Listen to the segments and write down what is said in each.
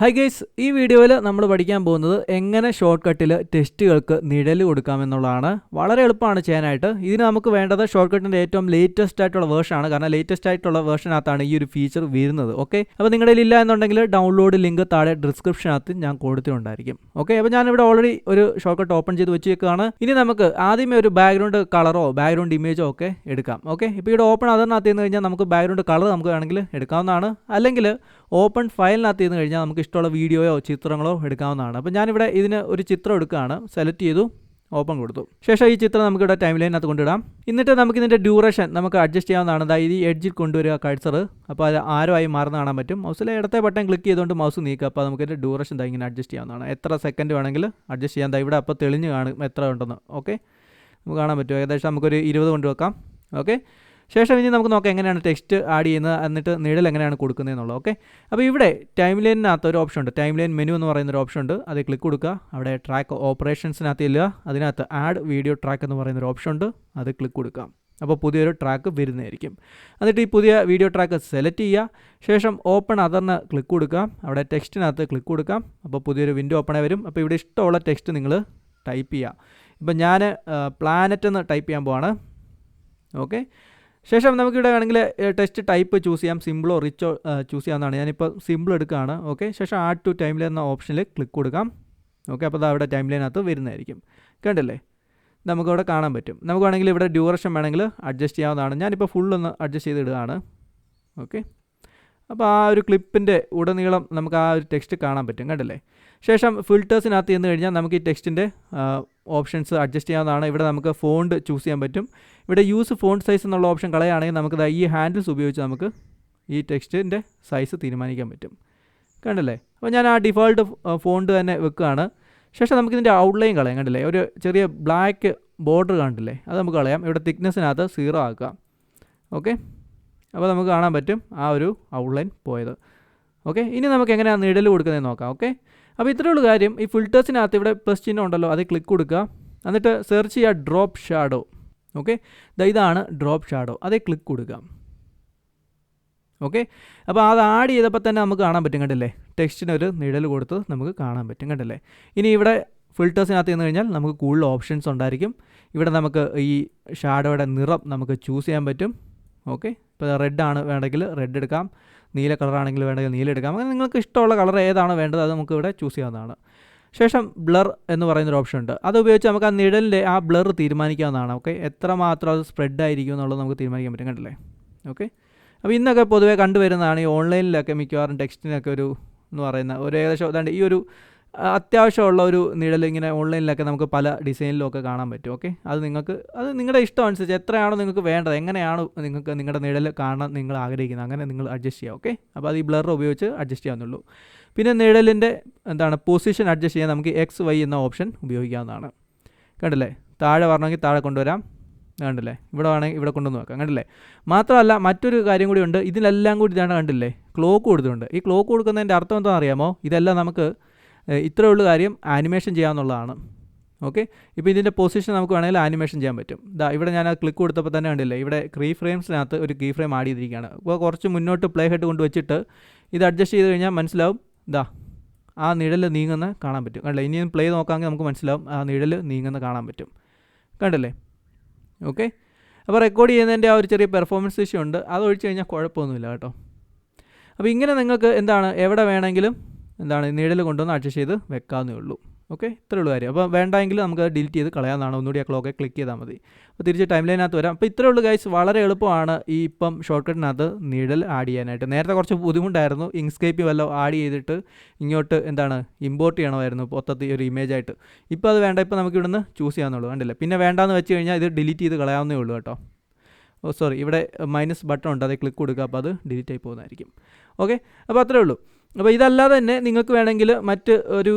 High guys ഈ വീഡിയോയിൽ നമ്മൾ പഠിക്കാൻ പോകുന്നത് എങ്ങനെ ഷോർട്ട് കട്ടിൽ ടെസ്റ്റുകൾക്ക് നിഴൽ കൊടുക്കാമെന്നുള്ളതാണ്. വളരെ എളുപ്പമാണ് ചെയ്യാനായിട്ട്. ഇതിന് നമുക്ക് വേണ്ടത് ഷോർട്ട് കട്ടിന്റെ ഏറ്റവും ലേറ്റസ്റ്റ് ആയിട്ടുള്ള വേർഷനാണ് കാരണം ലേറ്റസ്റ്റ് ആയിട്ടുള്ള വേർഷനകത്താണ് ഈ ഒരു ഫീച്ചർ വരുന്നത്. ഓക്കെ അപ്പോൾ നിങ്ങളുടെ ഇല്ല എന്നുണ്ടെങ്കിൽ ഡൗൺലോഡ് ലിങ്ക് താഴെ ഡിസ്ക്രിപ്ഷനകത്ത് ഞാൻ കൊടുത്തിട്ടുണ്ടായിരിക്കും. ഓക്കെ അപ്പോൾ ഞാനിവിടെ ഓൾറെഡി ഒരു ഷോർട്ട് കട്ട് ഓപ്പൺ ചെയ്ത് വെച്ചേക്കാണ് ഇനി നമുക്ക് ആദ്യമേ ഒരു ബാക്ക്ഗ്രൗണ്ട് കളറോ ബാക്ക്ഗ്രൗണ്ട് ഇമേജോ ഒക്കെ എടുക്കാം. ഓക്കെ ഇപ്പോൾ ഇവിടെ ഓപ്പൺ അതിനകത്ത് നിന്ന് കഴിഞ്ഞാൽ നമുക്ക് ബാക്ക്ഗ്രൗണ്ട് കളർ നമുക്ക് വേണമെങ്കിൽ എടുക്കാവുന്നതാണ്. അല്ലെങ്കിൽ ഓപ്പൺ ഫയലിനകത്ത് നിന്ന് കഴിഞ്ഞാൽ നമുക്ക് ഇഷ്ടമുള്ള വീഡിയോയോ ചിത്രങ്ങളോ എടുക്കാവുന്നതാണ്. അപ്പോൾ ഞാനിവിടെ ഇതിന് ഒരു ചിത്രം എടുക്കുകയാണ്. സെലക്ട് ചെയ്തു ഓപ്പൺ കൊടുത്തു. ശേഷം ഈ ചിത്രം നമുക്കിവിടെ ടൈം ലൈനകത്ത് കൊണ്ടിടാം. എന്നിട്ട് നമുക്ക് ഇതിന്റെ ഡ്യൂറേഷൻ നമുക്ക് അഡ്ജസ്റ്റ് ചെയ്യാവുന്നതാണ്. അതായത് ഈ എഡ്ജിൽ കൊണ്ടുവരിക കഴ്സർ അപ്പോൾ അത് ആരുമായി മാറുന്ന കാണാൻ പറ്റും. മൗസിലെ ഇടത്തെ ബട്ടൺ ക്ലിക്ക് ചെയ്തുകൊണ്ട് മൗസ് നീക്കുക. അപ്പോൾ നമുക്ക് ഇതിന്റെ ഡ്യൂറേഷൻ ദാ ഇങ്ങനെ അഡ്ജസ്റ്റ് ചെയ്യാവുന്നതാണ്. എത്ര സെക്കൻഡ് വേണമെങ്കിൽ അഡ്ജസ്റ്റ് ചെയ്യാൻ ദാ ഇവിടെ അപ്പോൾ തെളിഞ്ഞ് കാണും എത്ര ഉണ്ടെന്ന്. ഓക്കെ നമുക്ക് കാണാൻ പറ്റും. ഏകദേശം നമുക്കൊരു ഇരുപത് കൊണ്ട് വെക്കാം. ഓക്കെ ശേഷം ഇനി നമുക്ക് നോക്കാം എങ്ങനെയാണ് ടെക്സ്റ്റ് ആഡ് ചെയ്യുന്നത് എന്നിട്ട് നിഴൽ എങ്ങനെയാണ് കൊടുക്കുന്നത് എന്നുള്ളത് ഓക്കെ അപ്പോൾ ഇവിടെ ടൈം ലൈനിനകത്ത് ഒരു ഓപ്ഷൻ ഉണ്ട്. ടൈം ലൈൻ മെനു എന്ന് പറയുന്ന ഒരു ഓപ്ഷൻ ഉണ്ട്. അത് ക്ലിക്ക് കൊടുക്കുക. അവിടെ ട്രാക്ക് ഓപ്പറേഷൻസിനകത്ത് ഇല്ല അതിനകത്ത് ആഡ് വീഡിയോ ട്രാക്ക് എന്ന് പറയുന്ന ഒരു ഓപ്ഷൻ ഉണ്ട്. അത് ക്ലിക്ക് കൊടുക്കാം അപ്പോൾ പുതിയൊരു ട്രാക്ക് വരുന്നതായിരിക്കും. എന്നിട്ട് ഈ പുതിയ വീഡിയോ ട്രാക്ക് സെലക്ട് ചെയ്യുക. ശേഷം ഓപ്പൺ അതറിന് ക്ലിക്ക് കൊടുക്കാം അവിടെ ടെക്സ്റ്റിനകത്ത് ക്ലിക്ക് കൊടുക്കാം അപ്പോൾ പുതിയൊരു വിൻഡോ ഓപ്പണേ വരും. അപ്പോൾ ഇവിടെ ഇഷ്ടമുള്ള ടെക്സ്റ്റ് നിങ്ങൾ ടൈപ്പ് ചെയ്യുക. ഇപ്പം ഞാൻ പ്ലാനറ്റ് എന്ന് ടൈപ്പ് ചെയ്യാൻ പോവാണ്. ഓക്കെ ശേഷം നമുക്കിവിടെ വേണമെങ്കിൽ ടെസ്റ്റ് ടൈപ്പ് ചൂസ് ചെയ്യാം. സിമ്പിളോ റിച്ചോ ചൂസ് ചെയ്യാവുന്നതാണ്. ഞാനിപ്പോൾ സിമ്പിൾ എടുക്കുകയാണ്. ഓക്കെ ശേഷം ആഡ് ടു ടൈം ലൈൻ എന്ന ഓപ്ഷനിൽ ക്ലിക്ക് കൊടുക്കാം. ഓക്കെ അപ്പോൾ അത് അവിടെ ടൈം ലൈനകത്ത് വരുന്നതായിരിക്കും. കണ്ടില്ലേ? നമുക്കവിടെ കാണാൻ പറ്റും. നമുക്ക് വേണമെങ്കിൽ ഇവിടെ ഡ്യൂറേഷൻ വേണമെങ്കിൽ അഡ്ജസ്റ്റ് ചെയ്യാവുന്നതാണ്. ഞാനിപ്പോൾ ഫുള്ളൊന്ന് അഡ്ജസ്റ്റ് ചെയ്ത് ഇടുകയാണ്. ഓക്കെ അപ്പോൾ ആ ഒരു ക്ലിപ്പിന്റെ ഉടനീളം നമുക്ക് ആ ഒരു ടെക്സ്റ്റ് കാണാൻ പറ്റും കണ്ടില്ലേ? ശേഷം ഫിൽറ്റേഴ്സിനകത്ത് ചെന്ന് കഴിഞ്ഞാൽ നമുക്ക് ഈ ടെക്സ്റ്റിന്റെ ഓപ്ഷൻസ് അഡ്ജസ്റ്റ് ചെയ്യാവുന്നതാണ്. ഇവിടെ നമുക്ക് ഫോണ്ട് ചൂസ് ചെയ്യാൻ പറ്റും. ഇവിടെ യൂസ് ഫോണ്ട് സൈസ് എന്നുള്ള ഓപ്ഷൻ കളയുകയാണെങ്കിൽ നമുക്ക് ഈ ഹാൻഡിൽസ് ഉപയോഗിച്ച് നമുക്ക് ഈ ടെക്സ്റ്റിന്റെ സൈസ് തീരുമാനിക്കാൻ പറ്റും. കണ്ടല്ലേ? അപ്പോൾ ഞാൻ ആ ഡിഫോൾട്ട് ഫോണ്ട് തന്നെ വെക്കുകയാണ്. ശേഷം നമുക്കിതിന്റെ ഔട്ട്ലൈൻ കളയാം കണ്ടില്ലേ? ഒരു ചെറിയ ബ്ലാക്ക് ബോർഡർ കണ്ടില്ലേ? അത് നമുക്ക് കളയാം. ഇവിടെ തിക്നെസ്സിനകത്ത് സീറോ ആക്കാം ഓക്കെ അപ്പോൾ നമുക്ക് കാണാൻ പറ്റും ആ ഒരു ഔട്ട്ലൈൻ പോയത്. ഓക്കെ ഇനി നമുക്ക് എങ്ങനെയാണ് നിഴൽ കൊടുക്കുന്നത് നോക്കാം. ഓക്കെ അപ്പോൾ ഇത്രയേ ഉള്ളൂ കാര്യം. ഈ ഫിൽറ്റേഴ്സിനകത്ത് ഇവിടെ പ്ലസ് ചിഹ്നം ഉണ്ടല്ലോ അത് ക്ലിക്ക് കൊടുക്കുക. എന്നിട്ട് സെർച്ച് ചെയ്യുക ഡ്രോപ്പ് ഷാഡോ ഓക്കെ ഇതാണ് ഡ്രോപ്പ് ഷാഡോ അതേ ക്ലിക്ക് കൊടുക്കുക. ഓക്കെ അപ്പോൾ അത് ആഡ് ചെയ്തപ്പോൾ തന്നെ നമുക്ക് കാണാൻ പറ്റും കണ്ടില്ലേ? ടെക്സ്റ്റിനൊരു നിഴൽ കൊടുത്ത് നമുക്ക് കാണാൻ പറ്റും കണ്ടില്ലേ? ഇനി ഇവിടെ ഫിൽറ്റേഴ്സിനകത്ത് ചെന്ന് കഴിഞ്ഞാൽ നമുക്ക് കൂടുതൽ ഓപ്ഷൻസ് ഉണ്ടായിരിക്കും. ഇവിടെ നമുക്ക് ഈ ഷാഡോയുടെ നിറം നമുക്ക് ചൂസ് ചെയ്യാൻ പറ്റും. ഓക്കെ ഇപ്പോൾ റെഡ് ആണ് വേണമെങ്കിൽ റെഡ് എടുക്കാം. നീല കളറാണെങ്കിൽ വേണമെങ്കിൽ നീല എടുക്കാം. അങ്ങനെ നിങ്ങൾക്ക് ഇഷ്ടമുള്ള കളർ ഏതാണ് വേണ്ടത് അത് നമുക്ക് ഇവിടെ ചൂസ് ചെയ്യാവുന്നതാണ്. ശേഷം ബ്ലർ എന്ന് പറയുന്നൊരു ഓപ്ഷൻ ഉണ്ട്. അത് ഉപയോഗിച്ച് നമുക്ക് ആ നിഴലിന്റെ ആ ബ്ലർ തീരുമാനിക്കാവുന്നതാണ്. ഓക്കെ എത്രമാത്രം അത് സ്പ്രെഡ് ആയിരിക്കും എന്നുള്ളത് നമുക്ക് തീരുമാനിക്കാൻ പറ്റും. കണ്ടില്ലേ? ഓക്കെ അപ്പോൾ ഇന്നൊക്കെ പൊതുവേ കണ്ടുവരുന്നതാണ് ഈ ഓൺലൈനിലൊക്കെ മിക്കവാറും ടെക്സ്റ്റിനൊക്കെ ഒരു എന്ന് പറയുന്ന ഒരു ഏകദേശം അതാണ്ട് ഈ ഒരു അത്യാവശ്യമുള്ള ഒരു നിഴൽ ഇങ്ങനെ ഓൺലൈനിലൊക്കെ നമുക്ക് പല ഡിസൈനിലൊക്കെ കാണാൻ പറ്റും ഓക്കെ അത് നിങ്ങൾക്ക് അത് നിങ്ങളുടെ ഇഷ്ടം അനുസരിച്ച് എത്രയാണോ നിങ്ങൾക്ക് വേണ്ടത് എങ്ങനെയാണ് നിങ്ങൾക്ക് നിങ്ങളുടെ നിഴൽ കാണാൻ നിങ്ങൾ ആഗ്രഹിക്കുന്നത് അങ്ങനെ നിങ്ങൾ അഡ്ജസ്റ്റ് ചെയ്യാം ഓക്കെ അപ്പോൾ അത് ഈ ബ്ലർ ഉപയോഗിച്ച് അഡ്ജസ്റ്റ് ചെയ്യാവുന്നുള്ളൂ. പിന്നെ നിഴലിന്റെ എന്താണ് പൊസിഷൻ അഡ്ജസ്റ്റ് ചെയ്യാൻ നമുക്ക് എക്സ് വൈ എന്ന ഓപ്ഷൻ ഉപയോഗിക്കാവുന്നതാണ്. കണ്ടില്ലേ? താഴെ വരണമെങ്കിൽ താഴെ കൊണ്ടുവരാം. കണ്ടില്ലേ? ഇവിടെ വേണമെങ്കിൽ ഇവിടെ കൊണ്ടുവന്ന് വെക്കാം കണ്ടില്ലേ? മാത്രമല്ല മറ്റൊരു കാര്യം കൂടി ഉണ്ട് ഇതിലെല്ലാം കൂടി ഇതാണ് കണ്ടില്ലേ? ക്ലോക്ക് കൊടുത്തിട്ടുണ്ട്. ഈ ക്ലോക്ക് കൊടുക്കുന്നതിന്റെ അർത്ഥം എന്താണെന്ന് അറിയാമോ? ഇതെല്ലാം നമുക്ക് ഇത്രയേ ഉള്ളൂ കാര്യം. ആനിമേഷൻ ചെയ്യാമെന്നുള്ളതാണ് ഓക്കെ ഇപ്പോൾ ഇതിന്റെ പൊസിഷൻ നമുക്ക് വേണമെങ്കിൽ ആനിമേഷൻ ചെയ്യാൻ പറ്റും. ദാ ഇവിടെ ഞാൻ ആ ക്ലിക്ക് കൊടുത്തപ്പോൾ തന്നെ കണ്ടില്ലേ? ഇവിടെ കീ ഫ്രെയിംസിനകത്ത് ഒരു കീ ഫ്രെയിം ആഡ് ചെയ്തിരിക്കുകയാണ്. അപ്പോൾ കുറച്ച് മുന്നോട്ട് പ്ലേ ഹെഡ് കൊണ്ട് വെച്ചിട്ട് ഇത് അഡ്ജസ്റ്റ് ചെയ്ത് കഴിഞ്ഞാൽ മനസ്സിലാവും ദാ ആ നിഴൽ നീങ്ങുന്ന കാണാൻ പറ്റും. കണ്ടില്ലേ? ഇനിയും പ്ലേ നോക്കാമെങ്കിൽ നമുക്ക് മനസ്സിലാവും ആ നിഴൽ നീങ്ങുന്ന കാണാൻ പറ്റും. കണ്ടില്ലേ? ഓക്കെ അപ്പോൾ റെക്കോർഡ് ചെയ്യുന്നതിന്റെ ആ ഒരു ചെറിയ പെർഫോമൻസ് ഇഷ്യൂ ഉണ്ട്. അത് ഒഴിച്ച് കഴിഞ്ഞാൽ കുഴപ്പമൊന്നുമില്ല കേട്ടോ. അപ്പോൾ ഇങ്ങനെ നിങ്ങൾക്ക് എന്താണ്? എവിടെ വേണമെങ്കിലും എന്താണ് നീഡിൽ കൊണ്ടുവന്ന് അഡ്ജസ്റ്റ് ചെയ്ത് വെക്കാവുന്നേ ഉള്ളൂ. ഓക്കെ? ഇത്രേ ഉള്ളൂ കാര്യം. അപ്പോൾ വേണ്ടെങ്കിൽ നമുക്ക് ഡിലീറ്റ് ചെയ്ത് കളയാവുന്നതാണ് ഒന്നുകൂടി ആ ക്ലോക്കെ ക്ലിക്ക് ചെയ്താൽ മതി. അപ്പോൾ തിരിച്ച് ടൈം ലൈനകത്ത് വരാം. അപ്പോൾ ഇത്രേ ഉള്ളൂ ഗൈസ്. വളരെ എളുപ്പമാണ് ഈ ഇപ്പം ഷോർട്ട് കട്ടിനകത്ത് നീഡൽ ആഡ് ചെയ്യാനായിട്ട്. നേരത്തെ കുറച്ച് ബുദ്ധിമുട്ടായിരുന്നു. ഇങ്സ്കേപ്പ് വല്ലതും ആഡ് ചെയ്തിട്ട് ഇങ്ങോട്ട് എന്താണ് ഇമ്പോർട്ട് ചെയ്യണമായിരുന്നു മൊത്തത്തിൽ ഒരു ഇമേജ് ആയിട്ട് ഇപ്പോൾ അത് വേണ്ട. ഇപ്പോൾ നമുക്ക് ഇവിടുന്ന് ചൂസ് ചെയ്യാമെന്നുള്ളൂ കണ്ടില്ല? പിന്നെ വേണ്ടാന്ന് വെച്ച് കഴിഞ്ഞാൽ ഇത് ഡിലീറ്റ് ചെയ്ത് കളയാവുന്നേ ഉള്ളൂ കേട്ടോ. Oh sorry. ഇവിടെ മൈനസ് ബട്ടൺ ഉണ്ട്. അത് ക്ലിക്ക് കൊടുക്കുക. അപ്പോൾ അത് ഡിലീറ്റ് ആയി പോകുന്നതായിരിക്കും. ഓക്കെ? അപ്പോൾ അത്രേ ഉള്ളൂ. അപ്പോൾ ഇതല്ലാതെ തന്നെ നിങ്ങൾക്ക് വേണമെങ്കിൽ മറ്റ് ഒരു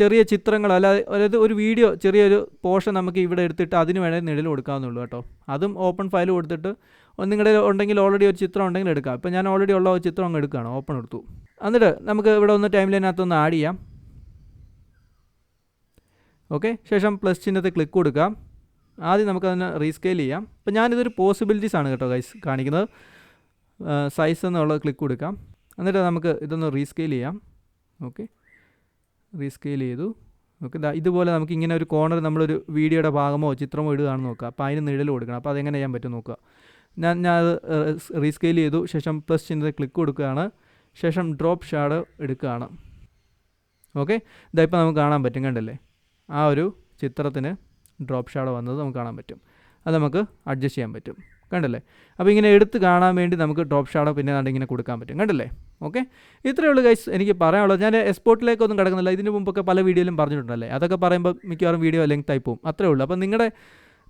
ചെറിയ ചിത്രങ്ങൾ അല്ലാതെ അതായത് ഒരു വീഡിയോ ചെറിയൊരു പോർഷൻ നമുക്ക് ഇവിടെ എടുത്തിട്ട് അതിന് വേണമെങ്കിൽ നിഴൽ കൊടുക്കാവുന്നുള്ളൂ കേട്ടോ. അതും ഓപ്പൺ ഫയൽ കൊടുത്തിട്ട് നിങ്ങളുടെ ഉണ്ടെങ്കിൽ ഓൾറെഡി ഒരു ചിത്രം ഉണ്ടെങ്കിൽ എടുക്കാം. ഇപ്പോൾ ഞാൻ ഓൾറെഡി ഉള്ള ഒരു ചിത്രം അങ്ങ് എടുക്കുകയാണ് ഓപ്പൺ എടുത്തു. എന്നിട്ട് നമുക്ക് ഇവിടെ ഒന്ന് ടൈം ലൈനകത്തൊന്ന് ആഡ് ചെയ്യാം. ഓക്കെ ശേഷം പ്ലസ് ചിഹ്നത്തിൽ ക്ലിക്ക് കൊടുക്കാം. ആദ്യം നമുക്കതിനെ റീസ്കെയിൽ ചെയ്യാം. അപ്പോൾ ഞാനിതൊരു പോസിബിലിറ്റീസ് ആണ് കേട്ടോ ഗൈസ് കാണിക്കുന്നത്. സൈസ് എന്നുള്ളത് ക്ലിക്ക് കൊടുക്കാം. എന്നിട്ട് നമുക്ക് ഇതൊന്ന് റീസ്കെയിൽ ചെയ്യാം. ഓക്കെ റീസ്കെയിൽ ചെയ്തു. ഓക്കെ ഇതുപോലെ നമുക്ക് ഇങ്ങനെ ഒരു കോർണർ നമ്മളൊരു വീഡിയോയുടെ ഭാഗമോ ചിത്രമോ ഇടുകയാണെന്ന് നോക്കുക. അപ്പോൾ അതിന് നിഴൽ കൊടുക്കണം. അപ്പോൾ അതെങ്ങനെ ചെയ്യാൻ പറ്റും നോക്കുക. ഞാൻ ഞാൻ അത് റീസ്കെയിൽ ചെയ്തു. ശേഷം പ്ലസ് ചിഹ്നത്തിൽ ക്ലിക്ക് കൊടുക്കുകയാണ്. ശേഷം ഡ്രോപ്പ് ഷാഡോ എടുക്കുകയാണ്. ഓക്കെ ഇതാ ഇപ്പോൾ നമുക്ക് കാണാൻ പറ്റും. കണ്ടല്ലേ? ആ ഒരു ചിത്രത്തിന് ഡ്രോപ്പ് ഷാഡോ വന്നത് നമുക്ക് കാണാൻ പറ്റും. അത് നമുക്ക് അഡ്ജസ്റ്റ് ചെയ്യാൻ പറ്റും. കണ്ടല്ലേ? അപ്പോൾ ഇങ്ങനെ എടുത്ത് കാണാൻ വേണ്ടി നമുക്ക് ഡ്രോപ്പ് ഷാഡോ പിന്നെ ഇങ്ങനെ കൊടുക്കാൻ പറ്റും. കണ്ടല്ലേ? ഓക്കെ ഇത്രയേ ഉള്ളൂ ഗൈസ് എനിക്ക് പറയാനുള്ളത്. ഞാൻ എക്സ്പോർട്ടിലേക്കൊന്നും കിടക്കുന്നില്ല. ഇതിന് മുമ്പൊക്കെ പല വീഡിയോയിലും പറഞ്ഞിട്ടുണ്ടല്ലേ? അതൊക്കെ പറയുമ്പോൾ മിക്കവാറും വീഡിയോ ലെങ്ത് ആയി പോകും അത്രേ ഉള്ളൂ. അപ്പോൾ നിങ്ങളുടെ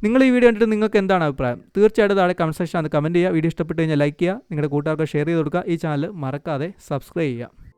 നിങ്ങൾ ഈ വീഡിയോ കണ്ടിട്ട് നിങ്ങൾക്ക് എന്താണ് അഭിപ്രായം? തീർച്ചയായിട്ടും താഴെ കമന്റ് സെക്ഷൻ അത് കമന്റ് ചെയ്യുക. വീഡിയോ ഇഷ്ടപ്പെട്ട് കഴിഞ്ഞാൽ ലൈക്ക് ചെയ്യുക. നിങ്ങളുടെ കൂട്ടുകാർക്ക് ഷെയർ ചെയ്ത് കൊടുക്കുക. ഈ ചാനൽ മറക്കാതെ സബ്സ്ക്രൈബ് ചെയ്യുക.